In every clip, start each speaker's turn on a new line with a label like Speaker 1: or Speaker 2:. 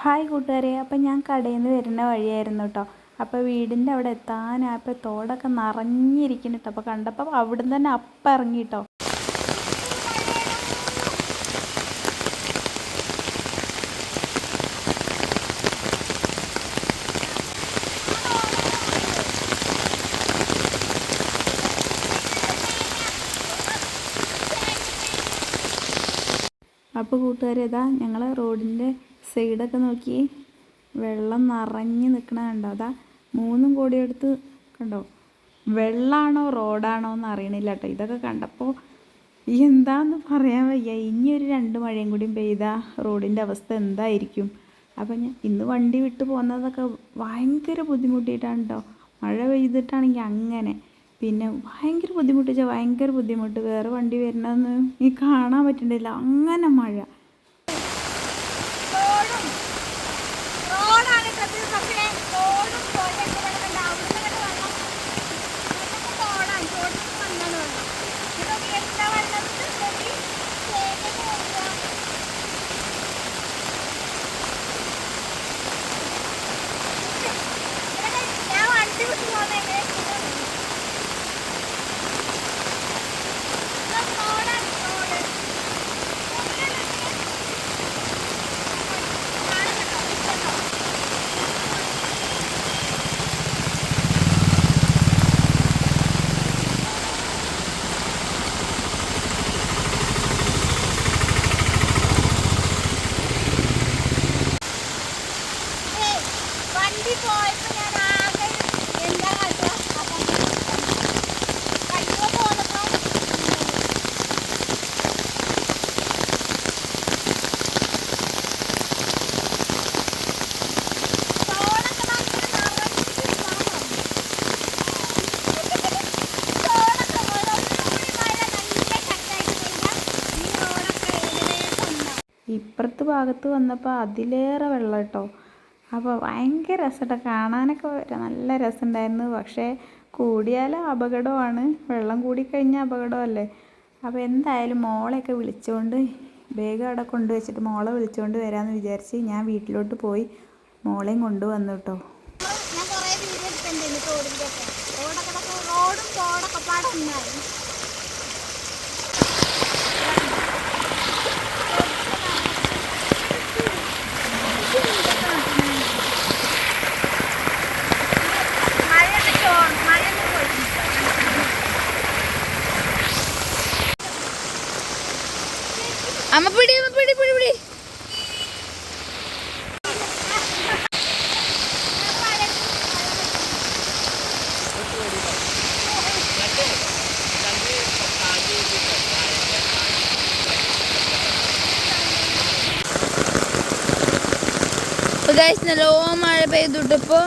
Speaker 1: Hi കൂട്ടുകാരെ അപ്പം ഞാൻ കടയിൽ നിന്ന് വരുന്ന വഴിയായിരുന്നു കേട്ടോ അപ്പോൾ വീടിന്റെ അവിടെ എത്താനായപ്പോൾ തോടൊക്കെ നിറഞ്ഞിരിക്കുന്നു കേട്ടോ അപ്പോൾ കണ്ടപ്പോൾ നിന്ന് തന്നെ അപ്പിറങ്ങി കേട്ടോ അപ്പോൾ കൂട്ടുകാരെ ഇതാ ഞങ്ങൾ റോഡിന്റെ സൈഡൊക്കെ നോക്കി വെള്ളം നിറഞ്ഞു നിൽക്കണ കണ്ടോ? അതാ മൂന്നും കോടി എടുത്ത് കണ്ടോ? വെള്ളമാണോ റോഡാണോ എന്ന് അറിയണില്ല കേട്ടോ. ഇതൊക്കെ കണ്ടപ്പോൾ എന്താന്ന് പറയാൻ വയ്യ. ഇനി ഒരു രണ്ട് മഴയും കൂടിയും പെയ്താൽ റോഡിന്റെ അവസ്ഥ എന്തായിരിക്കും? അപ്പം ഞാൻ ഇന്ന് വണ്ടി വിട്ട് പോകുന്നതൊക്കെ ഭയങ്കര ബുദ്ധിമുട്ടിയിട്ടാണ് കേട്ടോ. മഴ പെയ്തിട്ടാണെങ്കിൽ അങ്ങനെ. പിന്നെ ഭയങ്കര ബുദ്ധിമുട്ടിച്ചാൽ ഭയങ്കര ബുദ്ധിമുട്ട്. വേറെ വണ്ടി വരണമെന്ന് ഈ കാണാൻ പറ്റണ്ടില്ല അങ്ങനെ മഴ
Speaker 2: റോഡും റോഡാണ് സത്യം പക്ഷേ റോഡും തോട്ടൊക്കെ വെള്ളം അവിടുന്ന് ഇങ്ങോട്ട് വെള്ളം ഇതൊക്കെ തോടാണ് തോട്ടിൽ വന്നാണ് വെള്ളം ഇതൊക്കെ എന്താ വെള്ളം നോക്കി തേങ്ങ പോകുക ഞാൻ വണ്ടി വിട്ട് പോകുന്ന എങ്ങനെ റോഡാണ് റോഡ് ഏയ്, വണ്ടി പോയപ്പോ ഞാൻ ആകെ എന്താ കാട്ടുക അപ്പം കയ്യോ പോന്നപ്പോ തോടൊക്കെ ഭയങ്കര നിറഞ്ഞിട്ട് തോടൊക്കെ ഓരോരുത്തരും മഴ നല്ല ശക്തമായിട്ട് പെയ്താൽ ഈ റോഡൊക്കെ ഏകദേശം ഒന്നാവും
Speaker 1: ഇപ്പുറത്ത് ഭാഗത്ത് വന്നപ്പോൾ അതിലേറെ വെള്ളം കേട്ടോ. അപ്പോൾ ഭയങ്കര രസമുണ്ട് കാണാനൊക്കെ നല്ല രസമുണ്ടായിരുന്നു പക്ഷേ കൂടിയാൽ അപകടമാണ്. വെള്ളം കൂടിക്കഴിഞ്ഞാൽ അപകടമല്ലേ. അപ്പോൾ എന്തായാലും മോളെയൊക്കെ വിളിച്ചുകൊണ്ട് വേഗം അവിടെ കൊണ്ടുവച്ചിട്ട് മോളെ വിളിച്ചുകൊണ്ട് വരാമെന്ന് വിചാരിച്ച് ഞാൻ വീട്ടിലോട്ട് പോയി മോളെയും കൊണ്ടുവന്നു കേട്ടോ
Speaker 2: ഞാൻ കുറേ വീഡിയോ എടുത്തിട്ടുണ്ട്. റോഡൊക്കെ റോഡും തോടൊക്കെ പാടെ ഒന്നായി മഴയൊക്കെ ചോർ മഴയൊക്കെ പോയി
Speaker 3: അമ്മ പിടി അമ്മ പിടി പിടി പിടി ഇപ്പൊ ഗൈസ് നല്ലോണം മഴ പെയ്തുട്ടിപ്പോ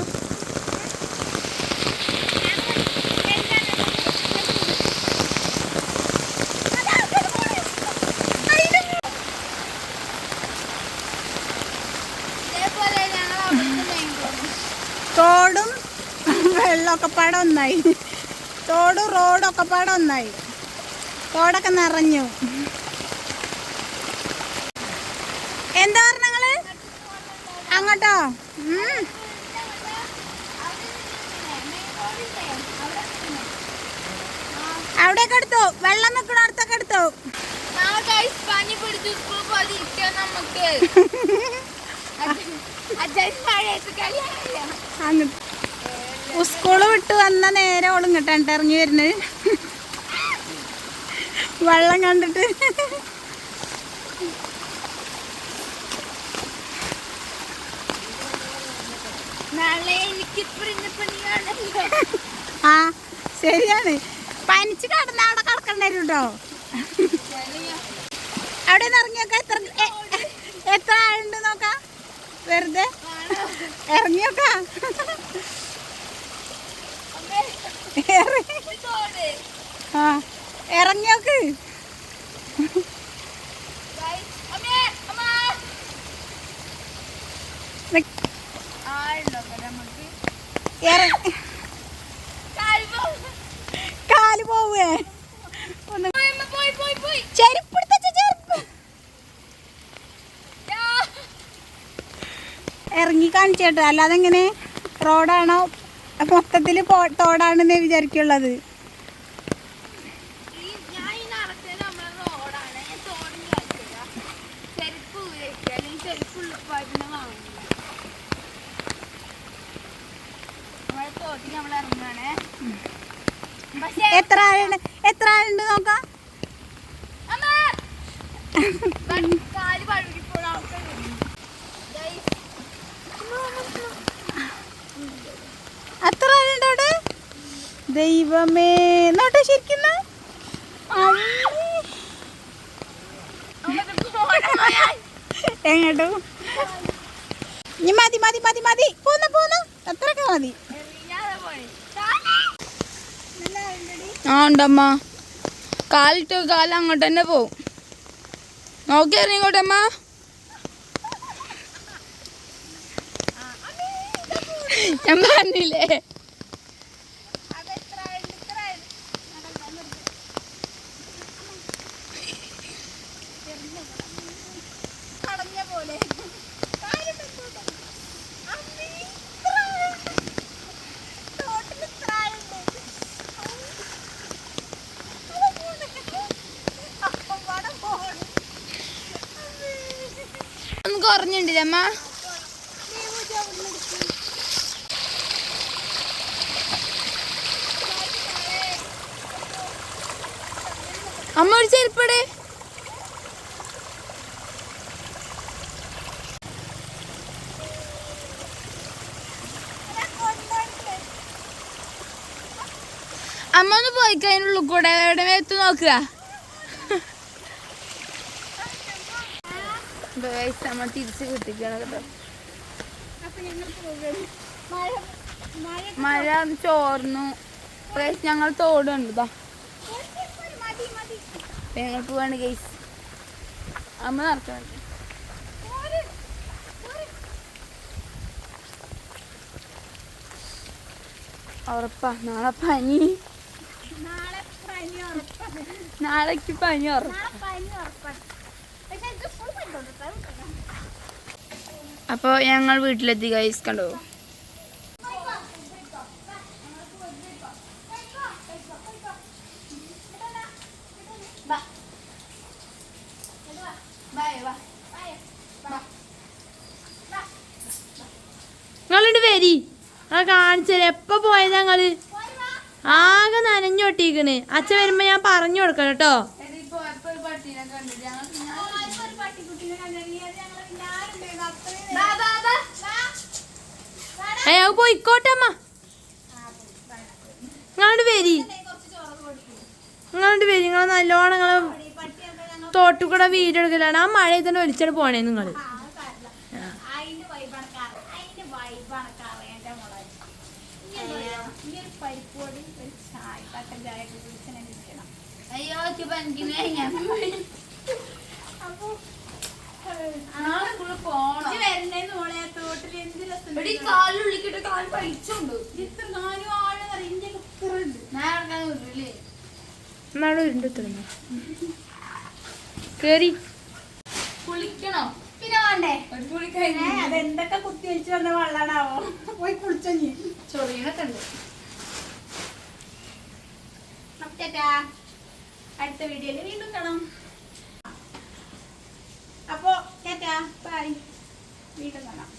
Speaker 2: ഇതേപോലെ ഞങ്ങൾ അവിടുത്തെ മെയിൻ റോഡ്
Speaker 4: തോടും വെള്ളമൊക്കെ പാടെ ഒന്നായി. തോടും റോഡൊക്കെ പാടെ ഒന്നായി. തോടൊക്കെ നിറഞ്ഞു. അങ്ങോട്ടോ. അവിടെയൊക്കെ എടുത്തു? വെള്ളം എടുത്തു?
Speaker 3: പിടിച്ചു സ്കൂൾ പോയിരിക്കാൻ നമുക്ക്
Speaker 4: സ്കൂൾ വിട്ട് വന്ന നേരെ കിട്ടാൻ ഇറങ്ങി വരുന്നത്. വെള്ളം കണ്ടിട്ട്
Speaker 3: നാളെ എനിക്ക് പറഞ്ഞ പണിയാണല്ലോ
Speaker 4: ആ ശരിയാണ്. പനിച്ച് കിടന്ന അവിടെ കിടക്കണ്ട അവിടെ നിന്ന് ഇറങ്ങിയൊക്കെ എത്ര എത്ര ആളുണ്ട് നോക്കാം. വെറുതെ ഇറങ്ങിയൊക്കെ. ഇറങ്ങിയോക്ക്
Speaker 3: അമ്മേ അമ്മ
Speaker 4: നിക്ക്.
Speaker 3: ആളുണ്ടോ നമുക്ക്
Speaker 4: ഇറങ്ങി കാൽ പോവേ. ഒന്ന്. ചെരുപ്പ്
Speaker 3: ഇറങ്ങി കാണിച്ചേട്ടോ. അല്ലാതെ എങ്ങനെ റോഡാണോ മൊത്തത്തിൽ തോടാണെന്നേ വിചാരിക്കുള്ളത്
Speaker 2: ഈ ഞാൻ ഈ നടക്കുന്നത് നമ്മളെ റോഡാണ് ഞാൻ തോടിന് കളിച്ചില്ല ചെരുപ്പ് ഊരിക്കുക അല്ലെങ്കിൽ ചെരുപ്പ് ഉള്ളിപ്പാട്ടിന് വാങ്ങില്ല നമ്മളെ തോട്ടിൽ നമ്മൾ ഇറങ്ങുകയാണേ പക്ഷേ
Speaker 3: എത്ര ആളുണ്ട്? എത്ര ആളുണ്ട് നോക്കാം. അത്ര ആളുണ്ട് അവിടെ? ദൈവമേ. നോട്ടെ ശരിക്കുന്ന. എങ്ങോട്ടോ? ഇനി മതി മതി മതി മതി. പോന്ന പോന്ന. അത്രയൊക്കെ മതി.
Speaker 2: ആ ഉണ്ടമ്മ. കാലിട്ട് കാൽ അങ്ങോട്ട് തന്നെ പോവും. നോക്കി ഇറങ്ങിക്കോട്ടമ്മ ഞാൻ പറഞ്ഞില്ലേ? ഒന്ന് കുറഞ്ഞിട്ടില്ല അമ്മ അമ്മ ഒരു ചെരുപ്പടെ. അമ്മ ഒന്ന് പോയിക്കഴിഞ്ഞുള്ളൂ കൂടെ. എവിടെ എത്തു നോക്കുക? നമ്മൾ തിരിച്ച് കിട്ടിക്കണം കേട്ടോ മഴ ചോർന്നു. ഗൈസ് ഞങ്ങൾ തോടുണ്ട് ഇതാ വേണ്ട ഞങ്ങൾ പോവാണ് ഗൈസ് അമ്മ നടക്കണം ഉറപ്പാ നാളെ പനി. നാളെ പനി ഉറപ്പാ. നാളേക്ക് പനി ഉറപ്പാ. അപ്പോൾ ഞങ്ങൾ വീട്ടിലെത്തി ഗൈസ് കണ്ടോ? നിങ്ങളിട്ട് വരി ഞങ്ങൾ കാണിച്ചത് എപ്പോ പോയത് ഞങ്ങൾ ആകെ നനഞ്ഞൊട്ടിക്കണ് അച്ഛൻ വരുമ്പോ ഞാൻ പറഞ്ഞു കൊടുക്കണം കേട്ടോ. അയ്യോ പോയിക്കോട്ടെ അമ്മ. നിങ്ങളോട് വരി. നിങ്ങളോട് വരി. നിങ്ങൾ നല്ലോണം നിങ്ങളെ തോട്ടു കൂടെ വീഡിയോ എടുക്കലാണ്. ആ മഴ തന്നെ ഒലിച്ചിട്ട് പോണേ നിങ്ങൾ
Speaker 5: ഇരിക്കണം.
Speaker 2: അയ്യോ പനിക്കുന്നേ
Speaker 5: അപ്പൊ
Speaker 2: കാലുള്ളിക്കിട്ട് കാൽ പഴിച്ചുണ്ട്.
Speaker 5: ഇത്ര നാലും ആൾ ഇന്ത്യ കുക്കറുണ്ട്
Speaker 2: ഞാൻ വിടില്ലേ
Speaker 6: നാളെ ഉരുണ്ട് തുറന്നു കേറി.
Speaker 2: കുളിക്കണോ?
Speaker 5: പിന്നെ വേണ്ടേ?
Speaker 2: ഒരു കുളി കഴിഞ്ഞു.
Speaker 5: അതെന്തൊക്കെ കുത്തി വെച്ച് വന്ന വെള്ളാണാവോ? പോയി കുളിച്ചഞ്ഞി
Speaker 2: ചൊറിയണൊക്കെ ഉണ്ട്.
Speaker 5: അടുത്ത വീഡിയോയിൽ വീണ്ടും കാണാം. അപ്പോ ചേട്ടാ ബൈ വീണ്ടും കാണാം